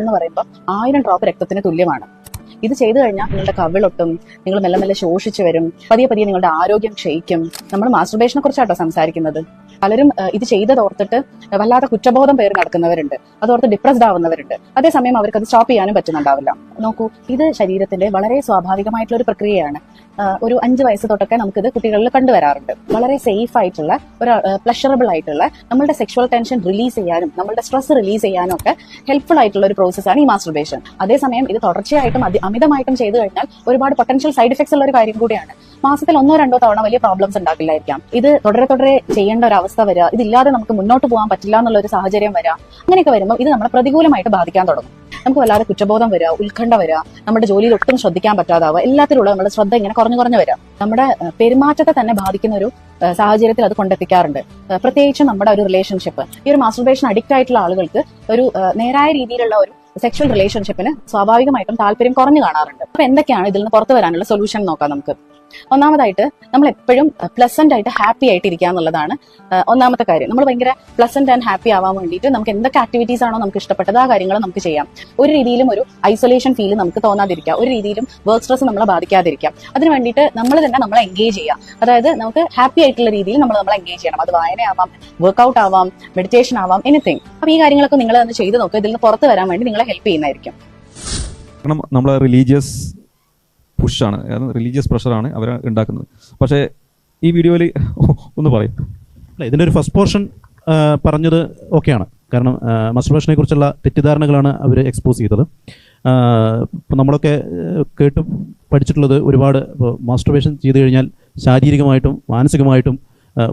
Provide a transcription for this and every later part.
എന്ന് പറയുമ്പോൾ ആയിരം ഡ്രോപ്പ് രക്തത്തിന് തുല്യമാണ്. ഇത് ചെയ്തു കഴിഞ്ഞാൽ നിങ്ങളുടെ കവിളൊട്ടും നിങ്ങൾ മെല്ലെ മെല്ലെ ശോഷിച്ചു വരും പതിയെ പതിയെ നിങ്ങളുടെ ആരോഗ്യം ക്ഷയിക്കും. നമ്മൾ മാസ്റ്റർബേഷനെ കുറിച്ചാട്ടോ സംസാരിക്കുന്നത്. പലരും ഇത് ചെയ്തത് ഓർത്തിട്ട് വല്ലാത്ത കുറ്റബോധം പേര് നടക്കുന്നവരുണ്ട്. അതോർത്ത് ഡിപ്രസ്ഡ് ആവുന്നവരുണ്ട്. അതേസമയം അവർക്ക് അത് സ്റ്റോപ്പ് ചെയ്യാനും പറ്റുന്നുണ്ടാവില്ല. നോക്കൂ ഇത് ശരീരത്തിന്റെ വളരെ സ്വാഭാവികമായിട്ടുള്ള ഒരു പ്രക്രിയയാണ് ഒരു അഞ്ച് വയസ്സ് തൊട്ടൊക്കെ നമുക്കിത് കുട്ടികളിൽ കണ്ടുവരാറുണ്ട്. വളരെ സേഫ് ആയിട്ടുള്ള ഒരു പ്ലഷറബിൾ ആയിട്ടുള്ള നമ്മളുടെ സെക്ഷൽ ടെൻഷൻ റിലീസ് ചെയ്യാനും നമ്മളുടെ സ്ട്രെസ് റിലീസ് ചെയ്യാനും ഒക്കെ ഹെൽപ്ഫുൾ ആയിട്ടുള്ള ഒരു പ്രോസസ്സാണ് ഈ മാസ്റ്റർബേഷൻ അതേസമയം ഇത് തുടർച്ചയായിട്ടും അമിതമായിട്ടും ചെയ്തു കഴിഞ്ഞാൽ ഒരുപാട് പൊട്ടൻഷ്യൽ സൈഡ് എഫക്ട്സ് ഉള്ള ഒരു കാര്യം കൂടിയാണ്. മാസത്തിൽ ഒന്നോ രണ്ടോ തവണ വലിയ പ്രോബ്ലംസ് ഉണ്ടാക്കില്ലായിരിക്കാം. ഇത് തുടരെ തുടരെ ചെയ്യേണ്ട ഒരു അവസ്ഥ വരിക ഇതില്ലാതെ നമുക്ക് മുന്നോട്ട് പോകാൻ പറ്റില്ല എന്നുള്ള ഒരു സാഹചര്യം വരിക അങ്ങനെയൊക്കെ വരുമ്പോൾ ഇത് നമ്മളെ പ്രതികൂലമായിട്ട് ബാധിക്കാൻ തുടങ്ങും. നമുക്ക് വല്ലാതെ കുറ്റബോധം വരിക ഉത്കണ്ഠ വരിക നമ്മുടെ ജോലിയിൽ ഒട്ടും ശ്രദ്ധിക്കാൻ പറ്റാതാവുക. എല്ലാത്തിലുള്ള നമ്മുടെ ശ്രദ്ധ ഇങ്ങനെ കുറഞ്ഞു കുറഞ്ഞു വരിക നമ്മുടെ പെരുമാറ്റത്തെ തന്നെ ബാധിക്കുന്ന ഒരു സാഹചര്യത്തിൽ അത് കൊണ്ടെത്തിക്കാറുണ്ട്. പ്രത്യേകിച്ച് നമ്മുടെ ഒരു റിലേഷൻഷിപ്പ് ഈ ഒരു മാസ്റ്റർബേഷൻ അഡിക്റ്റ് ആയിട്ടുള്ള ആളുകൾക്ക് ഒരു നേരായ രീതിയിലുള്ള ഒരു സെക്ഷൽ റിലേഷൻഷിപ്പിന് സ്വാഭാവികമായിട്ടും താല്പര്യം കുറഞ്ഞു കാണാറുണ്ട്. അപ്പൊ എന്തൊക്കെയാണ് ഇതിൽ നിന്ന് പുറത്തു വരാനുള്ള സൊല്യൂഷൻ നോക്കാം നമുക്ക്. ഒന്നാമതായിട്ട് നമ്മൾ എപ്പോഴും പ്ലസന്റ് ആയിട്ട് ഹാപ്പി ആയിട്ട് ഇരിക്കുക എന്നുള്ളതാണ് ഒന്നാമത്തെ കാര്യം. നമ്മൾ ഭയങ്കര പ്ലസന്റ് ആൻഡ് ഹാപ്പി ആവാൻ വേണ്ടിയിട്ട് നമുക്ക് എന്തൊക്കെ ആക്ടിവിറ്റീസ് ആണോ നമുക്ക് ഇഷ്ടപ്പെട്ടത് ആ കാര്യങ്ങൾ നമുക്ക് ചെയ്യാം. ഒരു രീതിയിലും ഒരു ഐസൊലേഷൻ ഫീൽ നമുക്ക് തോന്നാതിരിക്കുക. ഒരു രീതിയിലും വർക്ക് സ്ട്രെസ് നമ്മളെ ബാധിക്കാതിരിക്കാം അതിന് വേണ്ടിയിട്ട് നമ്മൾ തന്നെ നമ്മളെ എൻഗേജ് ചെയ്യാം അതായത് നമുക്ക് ഹാപ്പി ആയിട്ടുള്ള രീതിയിൽ നമ്മൾ നമ്മളെ എൻഗേജ് ചെയ്യണം. അത് വായനയാവാം വർക്ക്ഔട്ട് ആവാം മെഡിറ്റേഷൻ ആവാം എനിത്തിങ് അപ്പൊ ഈ കാര്യങ്ങളൊക്കെ നിങ്ങൾ തന്നെ ചെയ്ത് നോക്കുക ഇതിൽ നിന്ന് പുറത്ത് വരാൻ വേണ്ടി നിങ്ങളെ ഹെൽപ്പ് ചെയ്യുന്നതായിരിക്കും. കാരണം നമ്മളെ റിലീജിയസ് പുഷാണ്. റിലീജിയസ് പ്രഷറാണ് അവർ ഉണ്ടാക്കുന്നത്. പക്ഷേ ഈ വീഡിയോയിൽ ഒന്ന് പറയും. അല്ല ഇതിന്റെ ഒരു ഫസ്റ്റ് പോർഷൻ പറഞ്ഞത് ഓക്കെയാണ്. കാരണം മസ്റ്റർബേഷനെ കുറിച്ചുള്ള തെറ്റിദ്ധാരണകളാണ് അവർ എക്സ്പോസ് ചെയ്തത്. നമ്മളൊക്കെ കേട്ട് പഠിച്ചിട്ടുള്ളത് ഒരുപാട് ഇപ്പോൾ മാസ്റ്റർബേഷൻ ചെയ്ത് കഴിഞ്ഞാൽ ശാരീരികമായിട്ടും മാനസികമായിട്ടും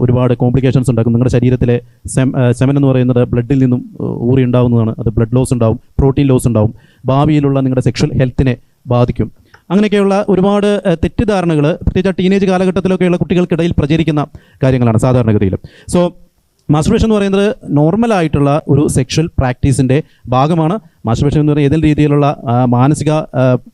ഒരുപാട് കോംപ്ലിക്കേഷൻസ് ഉണ്ടാക്കും. നിങ്ങളുടെ ശരീരത്തിലെ സെം സെമൻ എന്ന് പറയുന്നത് ബ്ലഡിൽ നിന്നും ഊറി ഉണ്ടാവുന്നതാണ് അത് ബ്ലഡ് ലോസ് ഉണ്ടാവും പ്രോട്ടീൻ ലോസ് ഉണ്ടാവും. ഭാവിയിലുള്ള നിങ്ങളുടെ സെക്ഷൽ ഹെൽത്തിനെ ബാധിക്കും. അങ്ങനെയൊക്കെയുള്ള ഒരുപാട് തെറ്റിദ്ധാരണകൾ പ്രത്യേകിച്ച് ടീനേജ് കാലഘട്ടത്തിലൊക്കെയുള്ള കുട്ടികൾക്കിടയിൽ പ്രചരിക്കുന്ന കാര്യങ്ങളാണ് സാധാരണഗതിയിൽ. സോ മാസ്ട്രേഷൻ എന്ന് പറയുന്നത് നോർമലായിട്ടുള്ള ഒരു സെക്ഷൽ പ്രാക്ടീസിന്റെ ഭാഗമാണ്. മാസ്റ്റർബേഷൻ എന്ന് പറഞ്ഞാൽ ഏതെങ്കിലും രീതിയിലുള്ള മാനസിക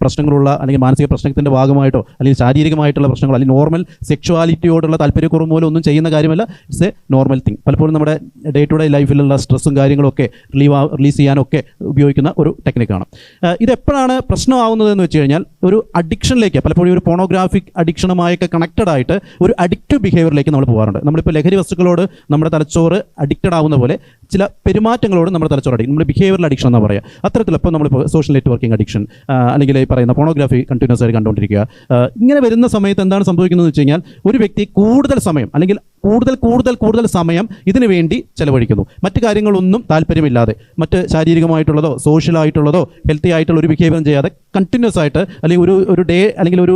പ്രശ്നങ്ങളുള്ള അല്ലെങ്കിൽ മാനസിക പ്രശ്നത്തിന്റെ ഭാഗമായിട്ടോ അല്ലെങ്കിൽ ശാരീരികമായിട്ടുള്ള പ്രശ്നങ്ങളോ അല്ലെങ്കിൽ നോർമൽ സെക്ഷുവാലിറ്റിയോടുള്ള താല്പര്യക്കുറവ് മൂലം ഒന്നും ചെയ്യുന്ന കാര്യമല്ല. ഇറ്റ്സ് എ നോർമൽ തിങ് പലപ്പോഴും നമ്മുടെ ഡേ ടു ഡേ ലൈഫിലുള്ള സ്ട്രെസ്സും കാര്യങ്ങളൊക്കെ റിലീവ് റിലീസ് ചെയ്യാനൊക്കെ ഉപയോഗിക്കുന്ന ഒരു ടെക്നിക്കാണ് ഇതെപ്പോഴാണ് പ്രശ്നമാവുന്നത് എന്ന് വെച്ച് കഴിഞ്ഞാൽ ഒരു അഡിക്ഷനിലേക്ക് പലപ്പോഴും ഒരു പോണോഗ്രാഫിക് അഡിക്ഷനുമായൊക്കെ കണക്റ്റഡ് ആയിട്ട് ഒരു അഡിക്റ്റീവ് ബിഹേവിയറിലേക്ക് നമ്മൾ പോകാറുണ്ട് നമ്മളിപ്പോൾ ലഹരി വസ്തുക്കളോട് നമ്മുടെ തലച്ചോറ് അഡിക്റ്റഡ് ആവുന്ന പോലെ ചില പെരുമാറ്റങ്ങളോട് നമ്മുടെ തലച്ചോറ് അഡിക്ഷൻ നമ്മുടെ ബിഹേവിയറൽ അഡിക്ഷൻ എന്ന് പറയുക അത്തരത്തിൽ ഇപ്പോൾ നമ്മളിപ്പോൾ സോഷ്യൽ നെറ്റ്വർക്കിംഗ് അഡിക്ഷൻ അല്ലെങ്കിൽ ഈ പറയുന്ന പോണോഗ്രാഫി കണ്ടിന്യൂസ് ആയിട്ട് കണ്ടുകൊണ്ടിരിക്കുക ഇങ്ങനെ വരുന്ന സമയത്ത് എന്താണ് സംഭവിക്കുന്നത് വെച്ച് കഴിഞ്ഞാൽ ഒരു വ്യക്തി കൂടുതൽ സമയം അല്ലെങ്കിൽ കൂടുതൽ കൂടുതൽ കൂടുതൽ സമയം ഇതിനു വേണ്ടി ചെലവഴിക്കുന്നു. മറ്റു കാര്യങ്ങളൊന്നും താല്പര്യമില്ലാതെ മറ്റ് ശാരീരികമായിട്ടുള്ളതോ സോഷ്യൽ ആയിട്ടുള്ളതോ ഹെൽത്തി ആയിട്ടുള്ള ഒരു ബിഹേവിയർ ചെയ്യാതെ കണ്ടിന്യൂസ് ആയിട്ട് അല്ലെങ്കിൽ ഒരു ഒരു ഡേ അല്ലെങ്കിൽ ഒരു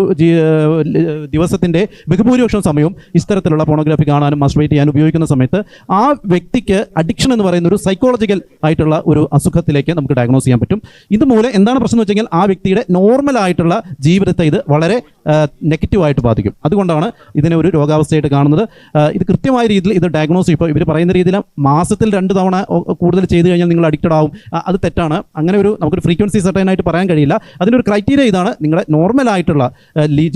ദിവസത്തിന്റെ ബഹുഭൂരിപക്ഷം സമയവും ഇത്തരത്തിലുള്ള ഫോണോഗ്രാഫി കാണാനും മസ്ട്രേറ്റ് ചെയ്യാനും ഉപയോഗിക്കുന്ന സമയത്ത് ആ വ്യക്തിക്ക് അഡിക്ഷൻ എന്ന് പറയുന്ന ഒരു സൈക്കോളജിക്കൽ ആയിട്ടുള്ള ഒരു അസുഖത്തിലേക്ക് നമുക്ക് ഡയഗ്നോസ് ചെയ്യാൻ പറ്റും. ഇതുമൂലം എന്താണ് പ്രശ്നം എന്ന് വെച്ചാൽ ആ വ്യക്തിയുടെ നോർമൽ ആയിട്ടുള്ള ജീവിതത്തെ ഇത് വളരെ നെഗറ്റീവായിട്ട് ബാധിക്കും. അതുകൊണ്ടാണ് ഇതിനെ ഒരു രോഗാവസ്ഥയായിട്ട് കാണുന്നത്. ഇത് കൃത്യമായ രീതിയിൽ ഇത് ഡയഗ്നോസ് ഇപ്പോൾ ഇവർ പറയുന്ന രീതിയിൽ മാസത്തിൽ രണ്ട് തവണ കൂടുതൽ ചെയ്തു കഴിഞ്ഞാൽ നിങ്ങൾ അഡിക്റ്റഡ് ആവും. അത് തെറ്റാണ്. അങ്ങനെ ഒരു നമുക്കൊരു ഫ്രീക്വൻസി സർട്ടൈൻ ആയിട്ട് പറയാൻ കഴിയില്ല. അതിനൊരു ക്രൈറ്റീരിയ ഇതാണ്. നിങ്ങളുടെ നോർമൽ ആയിട്ടുള്ള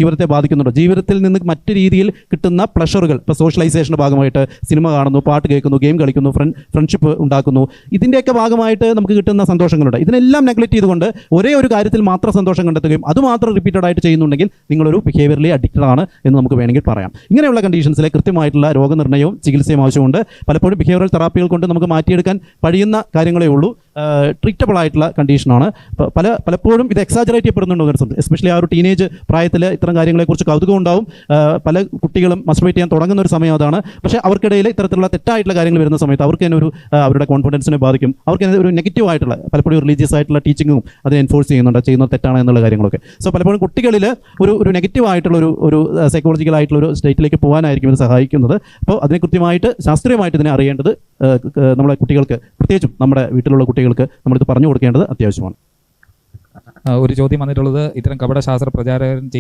ജീവിതത്തെ ബാധിക്കുന്നുണ്ട്? ജീവിതത്തിൽ നിന്ന് മറ്റു രീതിയിൽ കിട്ടുന്ന പ്ലഷറുകൾ ഇപ്പോൾ സോഷ്യലൈസേഷന്റെ ഭാഗമായിട്ട് സിനിമ കാണുന്നു പാട്ട് കേൾക്കുന്നു ഗെയിം കളിക്കുന്നു ഫ്രണ്ട് ഫ്രണ്ട്ഷിപ്പ് ഉണ്ടാക്കുന്നു. ഇതിന്റെയൊക്കെ ഭാഗമായിട്ട് നമുക്ക് കിട്ടുന്ന സന്തോഷങ്ങളുണ്ട്. ഇതിനെല്ലാം നെഗ്ലക്റ്റ് ചെയ്തുകൊണ്ട് ഒരേ ഒരു കാര്യത്തിൽ മാത്രം സന്തോഷം കണ്ടെത്തുകയും അതുമാത്രം റിപ്പീറ്റഡ് ആയിട്ട് ചെയ്യുന്നുണ്ടെങ്കിൽ നിങ്ങളൊരു ബിഹേവിയറലി അഡിക്റ്റഡ് ആണ് എന്ന് നമുക്ക് വേണമെങ്കിൽ പറയാം. ഇങ്ങനെയുള്ള കണ്ടീഷൻസിലെ കൃത്യമായിട്ടുള്ള രോഗനിർണയവും ചികിത്സയും ആവശ്യമുണ്ട്. പലപ്പോഴും ബിഹേവിയറൽ തെറാപ്പികൾ കൊണ്ട് നമുക്ക് മാറ്റിയെടുക്കാൻ കഴിയുന്ന കാര്യങ്ങളേ ഉള്ളൂ. ട്രീറ്റബിൾ ആയിട്ടുള്ള കണ്ടീഷനാണ് പല പലപ്പോഴും ഇത് എക്സാജറേറ്റ് ചെയ്യപ്പെടുന്നുണ്ട് എസ്പെഷ്യലി ആ ഒരു ടീനേജ് പ്രായത്തിൽ ഇത്തരം കാര്യങ്ങളെക്കുറിച്ച് കൗതുകം ഉണ്ടാവും പല കുട്ടികളും മസ്റ്റുബേറ്റ് ചെയ്യാൻ തുടങ്ങുന്ന ഒരു സമയം അതാണ്. പക്ഷേ അവർക്കിടയിൽ ഇത്തരത്തിലുള്ള തെറ്റായിട്ടുള്ള കാര്യങ്ങൾ വരുന്ന സമയത്ത് അവർക്ക് തന്നെ ഒരു അവരുടെ കോൺഫിഡൻസിനെ ബാധിക്കും. അവർക്ക് തന്നെ ഒരു നെഗറ്റീവ് ആയിട്ടുള്ള പലപ്പോഴും റിലീജിയസ് ആയിട്ടുള്ള ടീച്ചിങ്ങും അതിനെ എൻഫോഴ്സ് ചെയ്യുന്നുണ്ട്. ചെയ്യുന്ന തെറ്റാണ് എന്നുള്ള കാര്യങ്ങളൊക്കെ. സോ പലപ്പോഴും കുട്ടികളിൽ ഒരു ഒരു നെഗറ്റീവ് ആയിട്ടുള്ള ഒരു ഒരു സൈക്കോളജിക്കൽ ആയിട്ടുള്ള ഒരു സ്റ്റേറ്റിലേക്ക് പോകാനായിരിക്കും ഇത് സഹായിക്കുന്നത്. അപ്പോൾ അതിനെ കൃത്യമായിട്ട് ശാസ്ത്രീയമായിട്ട് ഇതിനെ അറിയേണ്ടത് നമ്മളെ കുട്ടികൾക്ക് പ്രത്യേകിച്ചും നമ്മുടെ വീട്ടിലുള്ള കുട്ടികൾക്ക് നമ്മളിത് പറഞ്ഞു കൊടുക്കേണ്ടത് അത്യാവശ്യമാണ്. ഒരു ചോദ്യം വന്നിട്ടുള്ളത് ഇത്തരം കപട ശാസ്ത്ര പ്രചാരകൻ ചെയ്യുന്ന